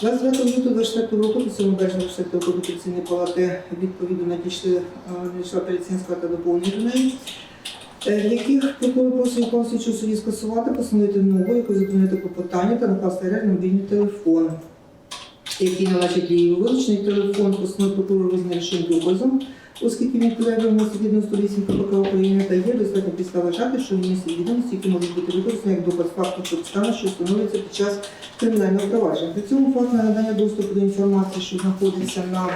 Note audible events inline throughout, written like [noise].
29 лютого 24 року до 7 березня 24 року Апеляційної палати відповідно надійшли е, надійшла апеляційна та доповнення до неї, в яких прокурор просить Конституцію суді скасувати, постановити нову, яку по клопотання та накласти на мобільний телефон, який належить її вилучений телефон, постановив прокурор визнає рішення доказом, оскільки відповідає вимогам статті 98 КПК України та є достатньо підстав вважати, що містить відомості, які можуть бути використані як доказ факту чи що встановлюється під час кримінального провадження. При цьому факт надання доступу до інформації, що знаходиться на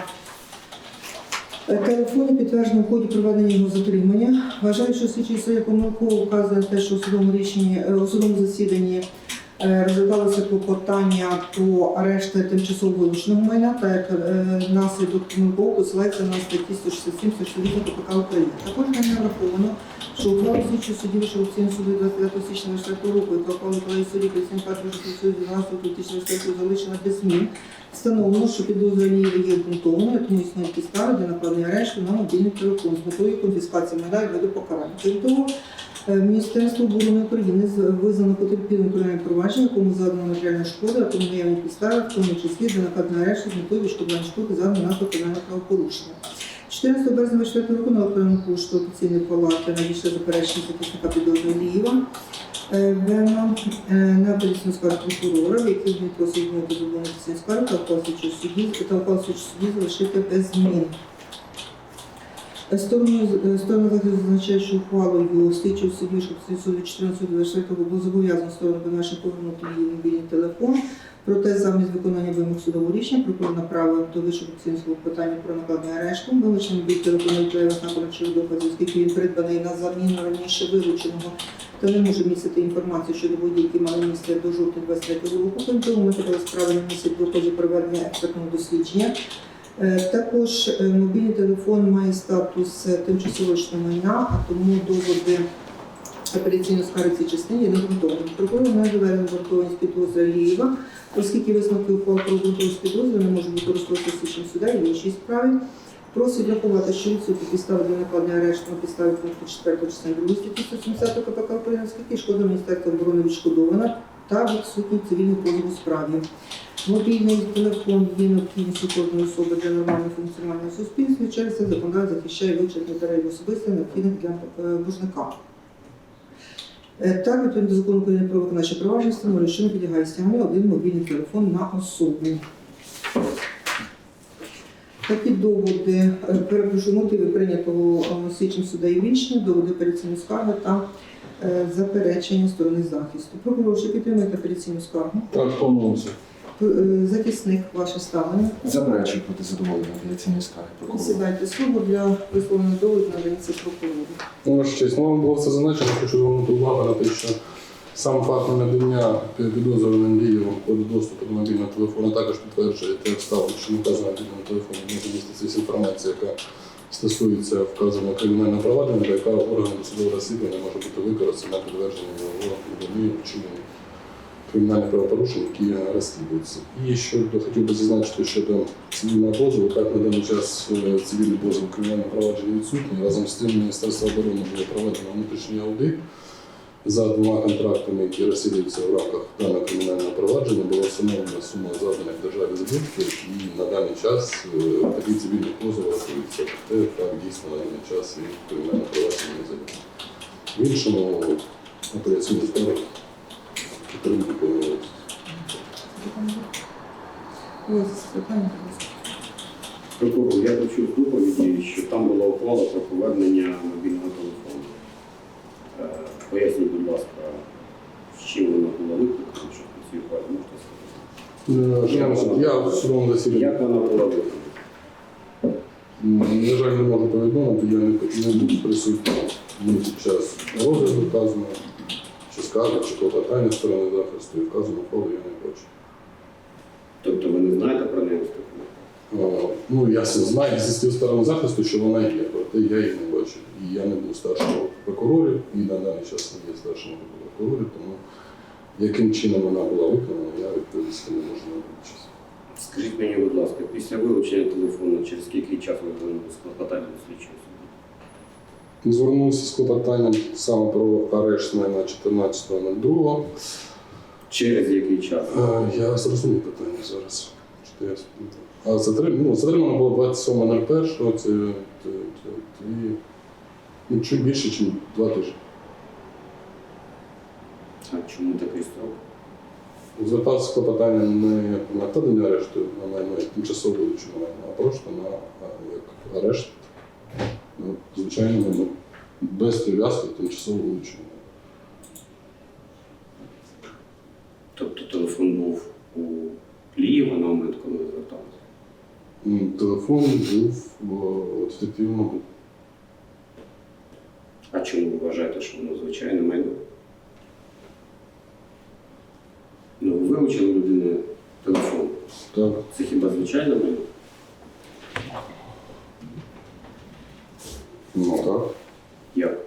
е, телефоні, підтверджено в ході проведення його затримання. Вважаю, що слідчий суддя помилково вказує те, що у судовому рішенні е, у судовому засіданні розглядалося клопотання про арешт тимчасово вилученого майна, та як е, наслідок помилково посилається на статті 167 168 КПК України. Також не враховано, що ухвалу слідчого судді Вищого офіційного суду 29 січня 24 року, яка ухвалила колегії судді представника Вищого суду 12 2024 залишена без змін, встановлено, що підозрювані є обґрунтованою, тому існує підстави для накладення арешту на мобільний телефон з метою конфіскації майна і виду покарання. Крім того, е, Міністерство оборони України визнано потерпілим кримінальне провадження, якому задано матеріальна шкода, а тому наявні підстави, в тому числі для накладення арешту з метою відшкодування шкоди за наслідок кримінального правопорушення. 14 березня 24 року на електронну пошту офіційної палати надійшли заперечення захисника підозри Лієва е, Бена е, на апеляційну скаргу прокурора, в якій він просить відмовити зубовну офіційну скаргу та ухвалу судді залишити без змін. Сторону, сторона захисту зазначає, що ухвалою слідчого судді Шепсі суду 14 було зобов'язано сторону обвинувачення повернути її мобільний телефон. Проте замість виконання вимог судового рішення прокурор направив до офіційного питання про накладення арешту. Вилучений бій телефону відповідає на доказів, оскільки він придбаний на заміну раніше вилученого та не може містити інформацію щодо водій, які мали місце до жовтня 23 року. Крім того, матеріали справи не містять доказів проведення експертного дослідження. Е, Також е, мобільний телефон має статус е, тимчасово майна, а тому доводи в цій частині є неґрунтовані. Прокурор не доведе обґрунтованість підозри Алієва, оскільки висновки ухвал про обґрунтованість підозри не можуть використовуватися слідчим суддя і в іншій справі. Просить врахувати, що відсутні підстави для накладення арешту на підставі пункту 4 частини 2 статті 170 КПК України, оскільки шкода Міністерства оборони відшкодована та відсутній цивільний позов у справі. Мобільний телефон є необхідністю кожної особи для нормального функціонування в суспільстві. Через це законодавець захищає вичерпний перелік особистих необхідних для е, боржника. Е, Так, відповідно до закону України про виконавче провадження, встановлює, що не підлягає стягненню один мобільний телефон на особу. Такі доводи, е, перепрошую, мотиви прийнятого е, слідчим суддею рішення, доводи апеляційної скарги та е, заперечення сторони захисту. Прокурор, чи підтримуєте апеляційну скаргу? Так, повністю. Е, Захисник, ваше ставлення. Заперечую проти задоволення апеляційної скарги прокурора. Сідайте слово для висловлення доводу надається прокурору. Ну, ваша честь, ну вам було це зазначено, хочу звернути увагу на те, що сам факт надання підозрюваним діям коду доступу до мобільного телефону також підтверджує те обставини, що не вказано на мобільному телефоні може міститися інформація, яка стосується вказаного кримінального провадження, до яка органом судового розслідування може бути використана на підтвердження його відомі вчинення кримінальних правопорушень, які розслідуються. І щодо хотів би зазначити щодо цивільного позову, так на даний час е, цивільний позов кримінального провадження відсутній. Разом з тим Міністерство оборони було проведено внутрішній аудит за двома контрактами, які розслідуються в рамках даного кримінального провадження, була встановлена сума заданих державі збитків, і на даний час е, такий цивільний позов рахується. Те, так дійсно на даний час і кримінальне провадження не заведено. В іншому операційний скарг підтримки повинні. Прокурор, я почув доповіді, що там була ухвала про повернення мобільного телефону. Поясніть, будь ласка, з чим вона була викликана, що по цій ухвалі можете сказати? Шановні, Я в судовому засіданні. Як вона була викликана? М, На жаль, не можу повідомити, я не, не був присутній ні під час розгляду вказано, чи скарги, чи клопотання сторони захисту, і вказану ухвалу я не бачу. Тобто ви не знаєте про неї таку? Е, Ну, я с- знаю зі слів сторони захисту, що вона є, проте я її не бачу. І я не був старшим прокурорів, і на даний час не є старшим прокурорів, тому яким чином вона була виконана, я відповісти не можу на. Скажіть мені, будь ласка, після вилучення телефону, через скільки часу ви звернулися з клопотанням слідчого суду? Звернувся з клопотанням саме про арешт на 14.02. Через який час? Е, Я зрозумів питання зараз. Я. А ну, затримано було 27.01, це, це, це дві, ну, чуть більше, ніж два тижні. А чому такий строк? Звертався з клопотанням не на накладення арешту на майно як тимчасово вилучене майно, а просто на а, як арешт, ну, звичайно, майно, без прив'язки тимчасово вилучене. Тобто телефон був у Лієва на момент, коли ви зверталися? М, Телефон був о, от, фіктивно А чому ви вважаєте, що воно звичайне майно? Ну, вилучили людини телефон. так. Це хіба звичайне майно? Ну так. Як?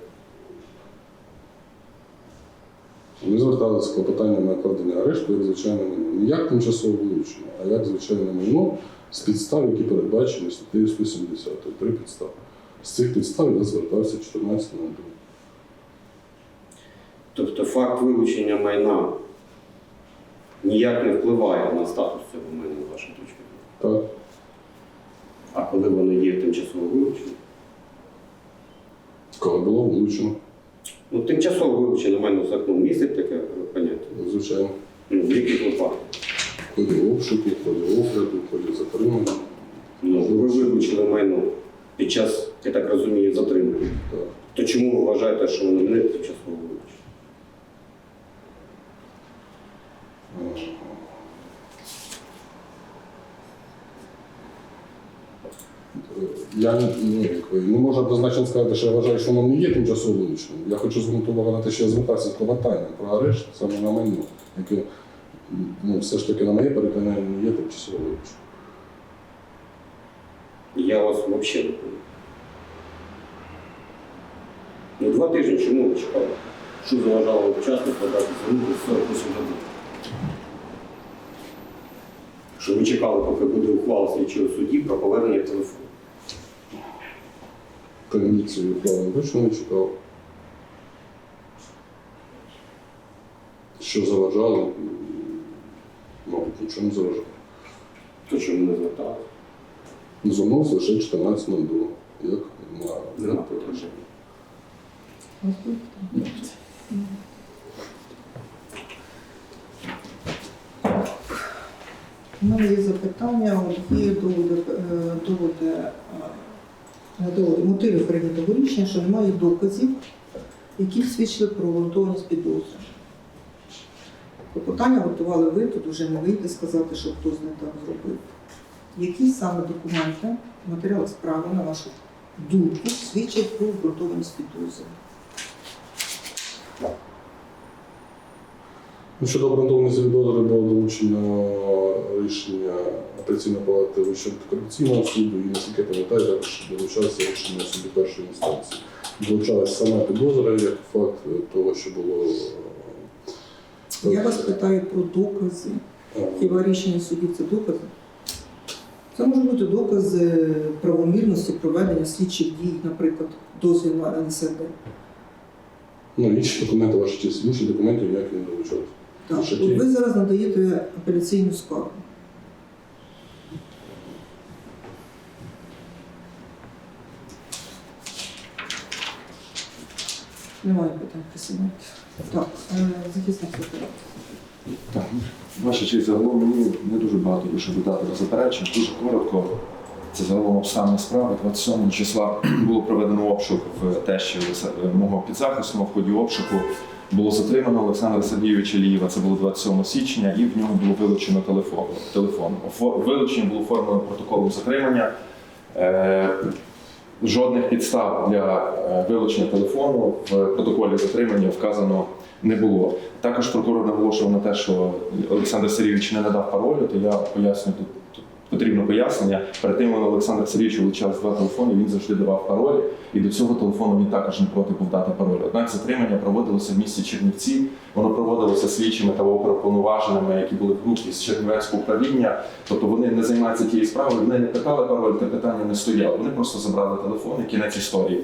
Вони зверталися з клопотанням на накладення арешту як звичайне майно. Не як тимчасово вилучення, а як звичайне майно з підстав, які передбачені статтею 170, три підстави. З цих підстав я звертався 14 на Тобто факт вилучення майна ніяк не впливає на статус цього майна, вашої точки зору. Так. А коли воно є тимчасово вилучене? Коли було вилучено, Ну, тимчасово вилучене майно з окном містить таке поняття. ну, звичайно, Ну, в яких випадках? ході обшуку, ході огляду, ході затримання. Ну, ви вилучили майно під час, я так розумію, затримання. Так. То чому ви вважаєте, що воно не тимчасово вилучене? Е, Я якби, не можу однозначно сказати, що я вважаю, що воно не є тимчасово вилученим. Я хочу звернути увагу на те, що я звертався з клопотанням про арешт саме на майно, яке ну, все ж таки на моє переконання не є тимчасово вилученим. Я вас взагалі не. Ну, два тижні чому ви чекали? Що заважало вчасно подати звернути 48 годин? Що ви чекали, поки буде ухвала слідчого судді про повернення телефону? Кондицію плану точно не чекав. Що заважало, мабуть, нічого не заважало. То чому не зверталися? Зумов лише 14 на було, як на, На попередження. У мене є запитання, от є доводи, е, доводи, е, доводи, мотиви прийнятого рішення, що немає доказів, які б свідчили про обґрунтованість підозри. Клопотання готували ви, тут вже не вийде сказати, що хтось не так зробив. Які саме документи, матеріали справи, на вашу думку, свідчать про обґрунтованість підозри? Ну, щодо обґрунтованості підозри було долучено рішення апеляційної палати Вищого антикорупційного суду і наскільки пам'ятаю, також долучалося рішення суду першої інстанції. Долучалася сама підозра як факт того, що було. е, Я вас питаю про докази. Хіба рішення судів це докази? Це можуть бути докази правомірності проведення слідчих дій, наприклад, дозвіл на НСД. Ну, інші документи, ваші честь, інші документи ніяк не долучалися. Так, ті? ви зараз надаєте апеляційну скаргу. Немає питань присідайте. Так, е, захисник. Так, ваша честь, загалом мені не дуже багато що додати до заперечень. Дуже коротко. Це загалом обставини справи. 27 числа [clears throat] було проведено обшук в тещі мого підзахисного. В ході обшуку було затримано Олександра Сергійовича Лієва. Це було 27 січня, і в нього було вилучено телефон. телефон. Вилучення було оформлено протоколом затримання. Е, Жодних підстав для е, вилучення телефону в протоколі затримання вказано не було. Також прокурор наголошував на те, що Олександр Сергійович не надав паролю, то я поясню тут. Потрібно пояснення. Перед тим Олександр Сергійович вилучав два телефони, він завжди давав пароль, і до цього телефону він також не проти був дати пароль. Однак затримання проводилося в місті Чернівці. Воно проводилося слідчими та оперуповноваженими, які були в групі з Чернівецького управління. Тобто вони не займаються тією справою, вони не питали пароль, те питання не стояло. Вони просто забрали телефон і кінець історії.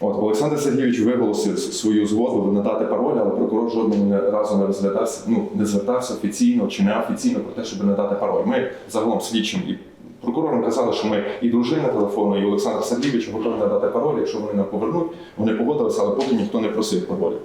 От Олександр Сергійович виголосив свою згоду надати пароль, але прокурор жодного разу не розглядався, ну не звертався офіційно чи неофіційно про те, щоб надати пароль. Ми загалом слідчим і прокурорам казали, що ми і дружина телефону, і Олександр Сергійович готові надати пароль, якщо вони нам повернуть. Вони погодилися, але поки ніхто не просив паролю.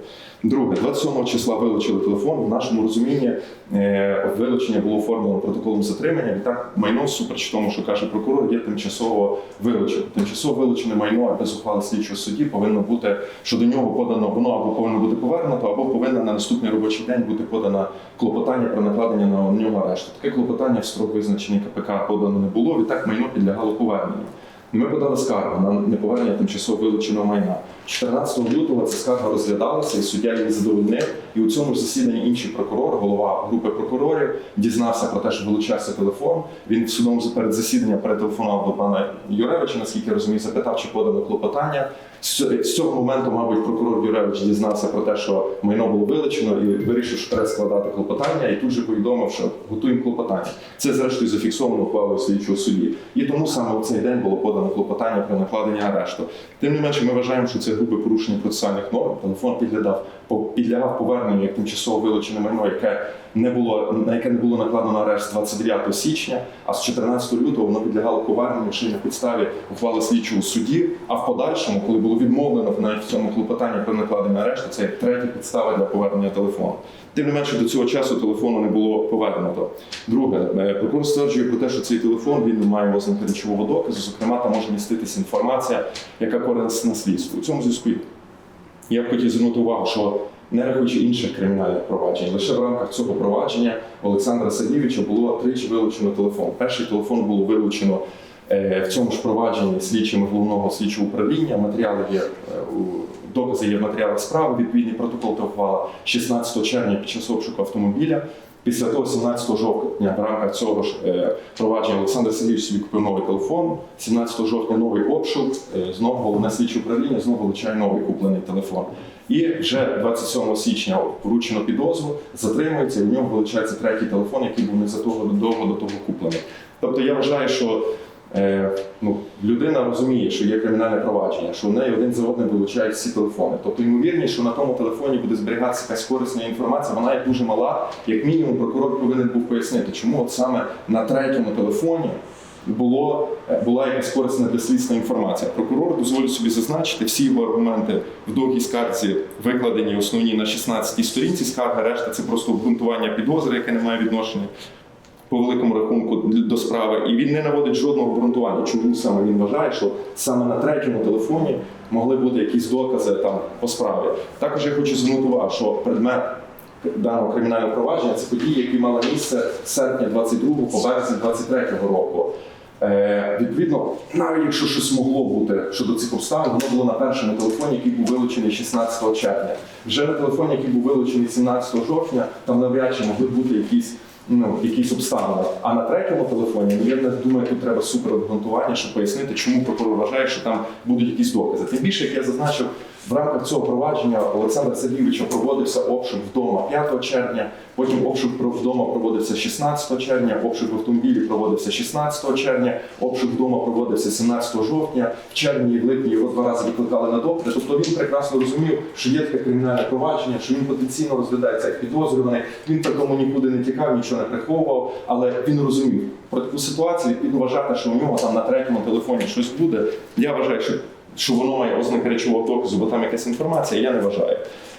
Друге, 27 числа вилучили телефон. В нашому розумінні е, вилучення було оформлено протоколом затримання. Відтак майно супереч тому, що каже прокурор, є тимчасово вилучено. Тимчасово вилучене майно без ухвали слідчого судді повинно бути, що до нього подано воно або повинно бути повернуто, або повинно на наступний робочий день бути подано клопотання про накладення на нього арешту. Таке клопотання в строк визначений КПК подано не було. Відтак майно підлягало поверненню. Ми подали скаргу на неповернення тимчасово вилученого майна. 14 лютого ця скарга розглядалася, і суддя її задовольнив. І у цьому ж засіданні інший прокурор, голова групи прокурорів, дізнався про те, що вилучався телефон. Він в судовому перед засіданням перетелефонував до пана Юревича, наскільки я розумію, запитав, чи подано клопотання. З цього моменту, мабуть, прокурор Юревич дізнався про те, що майно було вилучено, і вирішив, що треба складати клопотання, і тут же повідомив, що готуємо клопотання. Це зрештою зафіксовано ухвалою слідчого судді. І тому саме в цей день було подано клопотання про накладення арешту. Тим не менше, ми вважаємо, що це грубе порушення процесуальних норм. Телефон підглядав підлягав поверненню як тимчасово вилучене майно, яке не було на яке не було накладено арешт 29 січня, а з 14 лютого воно підлягало поверненню й на підставі ухвали слідчого судді. А в подальшому, коли було відмовлено навіть в цьому клопотанні про накладення арешту, це як третя підстава для повернення телефону. Тим не менше до цього часу телефону не було повернуто. Друге, е, прокурор стверджує про те, що цей телефон він не має ознаки речового доказу. Зокрема, там може міститися інформація, яка корисна слідству. У цьому зв'язку я б хотів звернути увагу, що не рахуючи інших кримінальних проваджень, лише в рамках цього провадження Олександра Садівича було тричі вилучено телефон. Перший телефон було вилучено е, в цьому ж провадженні слідчими головного слідчого управління. Матеріали є е, докази є в матеріалах справи, відповідний протокол та ухвала 16 червня під час обшуку автомобіля. Після того, 17 жовтня, в рамках цього ж е, провадження Олександр Сергійович собі купив новий телефон. 17 жовтня новий обшук. Знову головне слідче управління знову вилучає новий куплений телефон. І вже 27 січня вручено підозру, затримується, і в нього вилучається третій телефон, який був не за того довго до того куплений. Тобто я вважаю, що е, ну, людина розуміє, що є кримінальне провадження, що в неї один за одним вилучають всі телефони. Тобто ймовірність, що на тому телефоні буде зберігатися якась корисна інформація, вона є дуже мала. Як мінімум, прокурор повинен був пояснити, чому от саме на третьому телефоні було, була якась корисна для слідства інформація. Прокурор дозволить собі зазначити всі його аргументи в довгій скарзі, викладені основні на 16-й сторінці скарги. Решта це просто обґрунтування підозри, яке не має відношення по великому рахунку до справи. І він не наводить жодного обґрунтування, чому саме він вважає, що саме на третьому телефоні могли бути якісь докази там по справі. Також я хочу звернути увагу, що предмет даного кримінального провадження це події, які мали місце з серпня 22 по березень 23 року. Е, відповідно, навіть якщо щось могло бути щодо цих обставин, воно було на першому телефоні, який був вилучений 16 червня. Вже на телефоні, який був вилучений 17 жовтня, там навряд чи могли бути якісь. Ну, якісь обставини. А на третьому телефоні, ну, я не думаю, тут треба супер обґрунтування, щоб пояснити, чому прокурор вважає, що там будуть якісь докази. Тим більше, як я зазначив, в рамках цього провадження Олександра Сергійовича проводився обшук вдома 5 червня, потім обшук вдома проводився 16 червня, обшук в автомобілі проводився 16 червня, обшук вдома проводився 17 жовтня, в червні і в липні його два рази викликали на допити. Тобто він прекрасно розумів, що є таке кримінальне провадження, що він потенційно розглядається як підозрюваний. Він при тому нікуди не тікав, нічого не приховував, але він розумів про таку ситуацію. Відповідно вважати, що у нього там на третьому телефоні щось буде. Я вважаю, що що воно має ознаки речового доказу, бо там якась інформація, я не вважаю.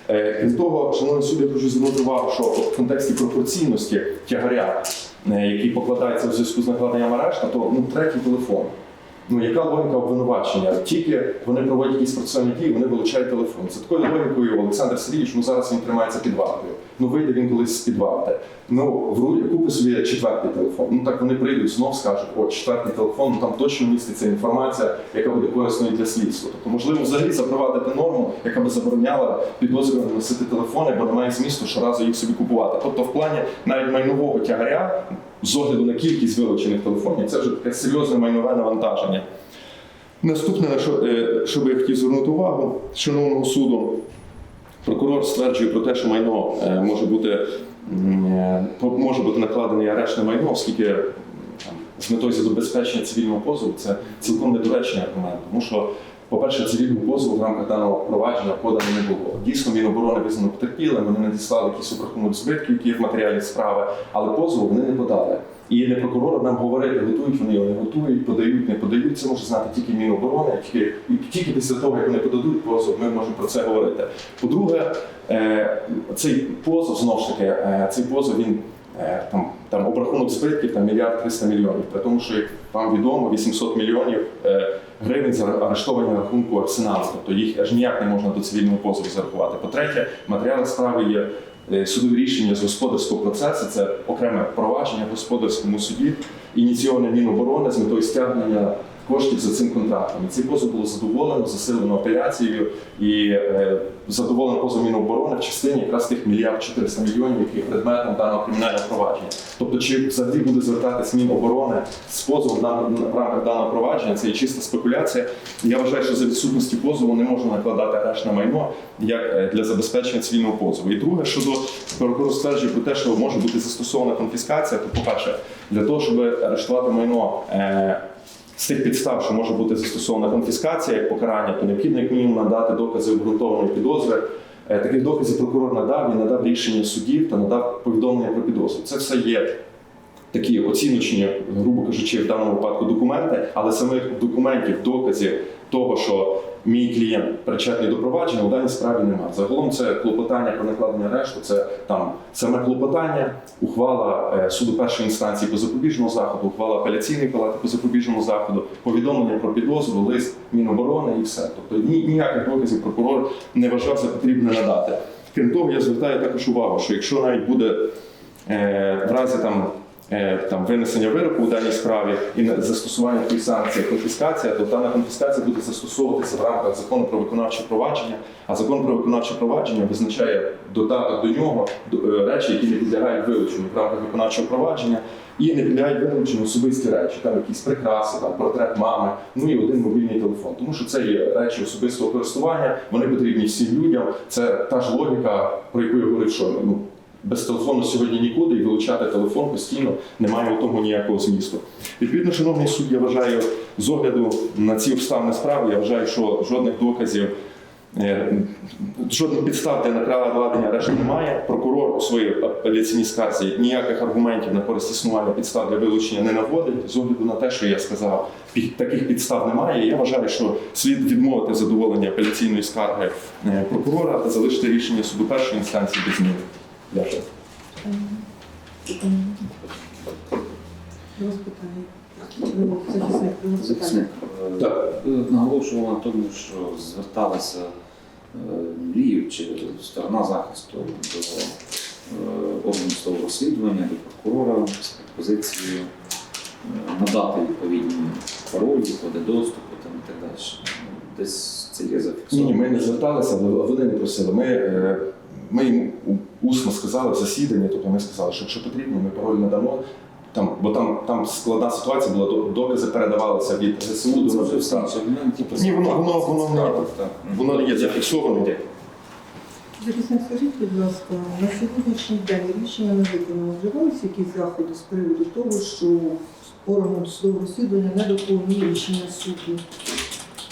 Е, Крім того, шановний суд, я хочу звернути увагу, що в контексті пропорційності тягаря, е, який покладається в зв'язку з накладенням арешту, то ну, третій телефон. Ну, яка логіка обвинувачення? Тільки вони проводять якісь процесуальні дії, вони вилучають телефон. За такою логікою Олександр Сергійович, ну зараз він тримається під вартою. Ну вийде він колись з під варти. Ну в рулі купи собі четвертий телефон. Ну так вони прийдуть знов скажуть, о, четвертий телефон, ну там точно міститься інформація, яка буде корисною для слідства. Тобто, можливо, взагалі запровадити норму, яка би забороняла підозрюваним носити телефони, бо немає змісту щоразу їх собі купувати. Тобто, в плані навіть майнового тягаря, з огляду на кількість вилучених телефонів, це вже таке серйозне майнове навантаження. Наступне, на що, е, що би я хотів звернути увагу шановного суду, прокурор стверджує про те, що майно е, може бути, е, може бути накладений арешт на майно, оскільки з метою забезпечення цивільного позову це цілком недоречний аргумент, тому що по-перше, цивільного позову в рамках даного провадження подано не було. Дійсно, Міноборони визнано потерпілим, вони надіслали якісь обрахунок збитків, які є в матеріалі справи, але позову вони не подали. І не прокурор нам говорити, готують вони його, не готують, подають, не подають. Це може знати тільки Міноборони, тільки, і тільки після того, як вони подадуть позов, ми можемо про це говорити. По-друге, е, цей позов знову ж таки, е, цей позов він е, там, там обрахунок збитків там мільярд 300 мільйонів. При тому, що як вам відомо, 800 мільйонів гривень за арештовані рахунку арсеналу. Тобто їх аж ніяк не можна до цивільного позову зарахувати. По-третє, матеріали справи є. Е, Судові рішення з господарського процесу це окреме провадження в господарському суді, ініційоване Міноборони з метою стягнення коштів за цим контрактом. І цей позов було задоволено, засилено апеляцією і е, задоволено позов Міноборони в частині якраз тих мільярд 400 мільйонів, які предметом даного кримінального провадження. Тобто, чи взагалі буде звертатись Міноборони з позовом на, на- в рамках даного провадження, це є чиста спекуляція. Я вважаю, що за відсутності позову не можна накладати арешт на майно як е, для забезпечення цивільного позову. І друге, щодо прокурор стверджує про те, що може бути застосована конфіскація, то, по-перше, для того, щоб арештувати майно. Е, з тих підстав, що може бути застосована конфіскація як покарання, то необхідно як мінімум надати докази обґрунтованої підозри. Е, Таких доказів прокурор надав, він надав рішення судів та надав повідомлення про підозру. Це все є такі оціночні, грубо кажучи, в даному випадку документи, але самих документів, доказів того, що мій клієнт причетний до провадження, у даній справі немає. Загалом це клопотання про накладення арешту, це там саме клопотання, ухвала е, суду першої інстанції по запобіжному заходу, ухвала апеляційної палати по запобіжному заходу, повідомлення про підозру, лист Міноборони і все. Тобто ні, ніяких доказів прокурор не вважав за потрібне надати. Крім того, я звертаю також увагу, що якщо навіть буде е, в разі там. Е, Там винесення вироку у даній справі і застосування такої санкції, конфіскація, то дана конфіскація буде застосовуватися в рамках закону про виконавче провадження. А закон про виконавче провадження визначає додаток до нього е, речі, які не підлягають вилученню в рамках виконавчого провадження, і не підлягають вилученню особисті речі, там якісь прикраси, там портрет мами, ну і один мобільний телефон. Тому що це є речі особистого користування, вони потрібні всім людям. Це та ж логіка, про яку я говорив, що ну. Без телефону сьогодні нікуди і вилучати телефон постійно немає у тому ніякого змісту. Відповідно, шановний суд, я вважаю, з огляду на ці обставини справи, я вважаю, що жодних доказів, е, жодних підстав для накладення арешту немає. Прокурор у своїй апеляційній скарзі ніяких аргументів на користь існування підстав для вилучення не наводить. З огляду на те, що я сказав, таких підстав немає. Я вважаю, що слід відмовити задоволення апеляційної скарги е, прокурора та залишити рішення суду першої інстанції без змін. Ну, Захисник, Так. ви на тому, що зверталася е, Ліїв чи сторона захисту до е, органу розслідування, до прокурора з пропозицією е, надати відповідні паролі, коди доступу там, і так далі. Десь це є зафіксовано. ні, ми не зверталися, але вони не просили. Ми, ми їм усно сказали в засіданні, тобто ми сказали, що якщо потрібно, ми пароль надамо. Там, бо там, там складна ситуація була, докази передавалися від ЗСУ до Нацради. інше. Ми, типу, Ні, воно- воно- воно. Воно є зафіксовано. Захисник, скажіть, будь ласка, на сьогоднішній день рішення не виконано. Вживалися якісь заходи з приводу того, що органом судового розслідування не доповнює рішення суду?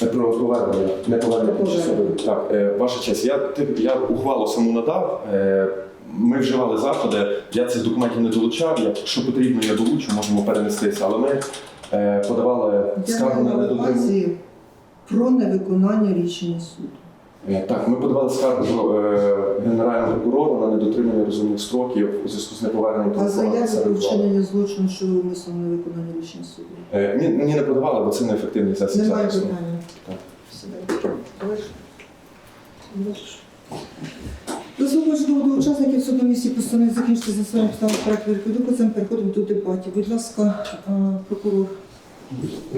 Про повернення, не повернення тимчасової. Так, е, ваша честь, я, тип- я ухвалу саму надав. е, Ми вживали заходи, я цих документів не долучав. Якщо потрібно, я долучу, можемо перенестися. Але ми е, подавали скаргу на недотримання. про невиконання рішення суду. Е, Так, ми подавали скаргу до е, генерального прокурора на недотримання розумних строків у зв'язку з неповерненням А телефону. заяви Це про вчинення злочину щодо умисного невиконання рішення суду? Е, Ні, ні, не подавали, бо це неефективний засіб Немає захисту. питання. Так. Сідайте. Залиш. Залиш. До слова до учасників суду місці постанови закінчити за своїм проект великої доказом. Переходимо до дебатів. Будь ласка, прокурор.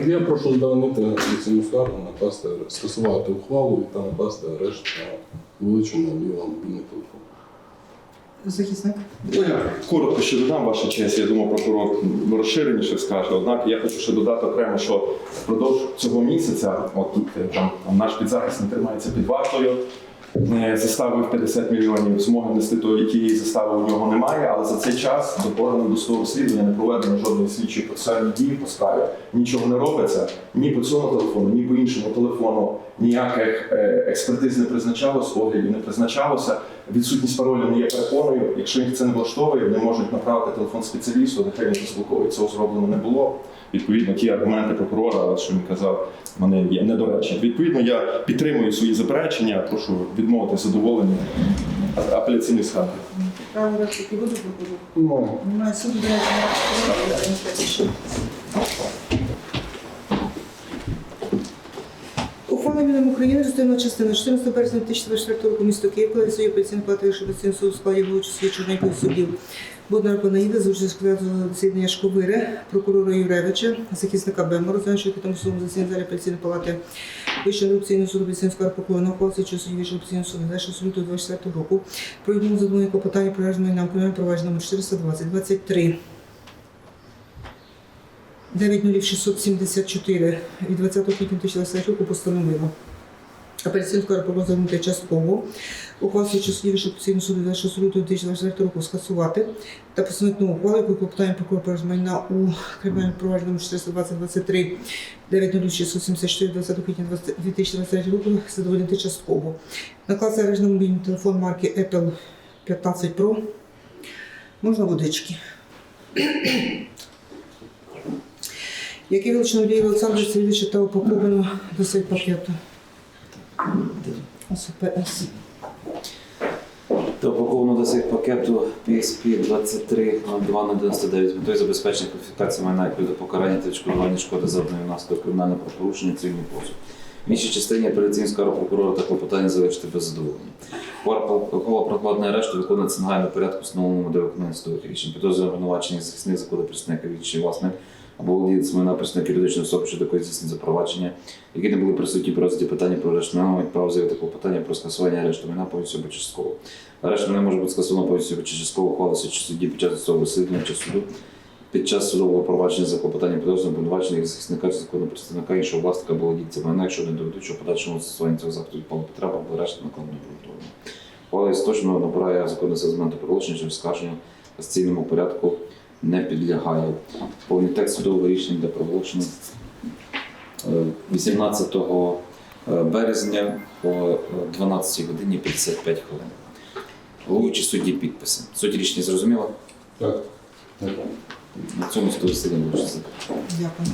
Я прошу задовольнити цьому скаргу, накласти, скасувати ухвалу і та накласти арешт на вилучення лівого мобільний телефон. Захисник. Ну, я коротко ще додам ваша честь. Я думаю, прокурор розширеніше скаже. Однак я хочу ще додати окремо, що впродовж цього місяця, от е, там наш підзахисний тримається під вартою. Е, застави в 50 мільйонів, змоги нести тої тієї застави у нього немає, але за цей час до органу досудового розслідування не проведено жодної слідчої процесуальної дії по справі. Нічого не робиться ні по цьому телефону, ні по іншому телефону. Ніяких е, експертиз не призначалось, оглядів не призначалося. Відсутність паролю не є перепоною. Якщо їх це не влаштовує, вони можуть направити телефон спеціалісту, нехай він розблоковує. Цього зроблено не було. Відповідно, ті аргументи прокурора, що він казав, вони є недоречні. Відповідно, я підтримую свої заперечення, прошу відмовити задоволення а- апеляційної скарги. Право репліки буде прокурор? Ну, Немає суду, Міном України частина частина 14 березня 2024 року місто Київ, коли своє операційної плати Рішопеційного суду в складі вилучу слідчого суддів Боднар Панаїда за участь засідання Шковири, прокурора Юревича, захисника розглянувши тому судом засідання залі апеляційної палати Вищого антикорупційного суду прокурора ухвали слідчого судді Вищого апеляційного суду 26 лютого 24 року. Про відмову задоволення клопотання про гражданина нам кримінальне провадження номер 420 23 90674 від 20 квітня 2023 року постановила. Апеляційну скаргу було загнути частково. Ухвал Вищого апеляційного суду 26 лютого 2024 року скасувати та постановити нову ухвалу, якою клопотання прокурора про майна у кримінальному провадженні номер 420-23 90674 20 квітня 2023 року задовольнити частково. Наклад арешт на мобільний телефон марки Apple 15 Pro. Можна водички. Який вилучено Олександра Сергійовича та упаковано до цей пакету. СПС. Та упаковано до цих пакету PSP 230299 з метою забезпечення кваліфікації майна як до покарання та відшкодування шкоди завданої внаслідок кримінального правопорушення цивільний позов. В іншій частині апеляційної скарги прокурора та клопотання залишити без задоволення. Ухвала про накладення арешту виконується негайно порядку, встановленому для виконання судових рішень. Підозрює обвинувачення захисних законів представника відчий власник або володіється майна представника юридичної особи, що такої здійснення запровадження, які не були присутні при розгляді питання про арешт майна, мають право заявити клопотання про скасування арешту майна повністю або частково. Арешт не може бути скасовано повністю чи частково ухвалися чи судді під час судового розслідування чи суду під час судового провадження за клопотанням підозрюваного обвинувачення як захисника чи законного представника іншого власника або володійця майна, якщо не доведуть, що подальшому застосування цього заходу відпала потреба або арешт накладено обґрунтовано. Ухвала істочно набирає законне сезонанту проголошення чи скарження в порядку не підлягає. Повний текст судового рішення де проголошено е, 18 березня о 12 годині 55 хвилин. Головуючи судді підписи. Суть рішення зрозуміла? так. На цьому стоїть сидимо. Дякую.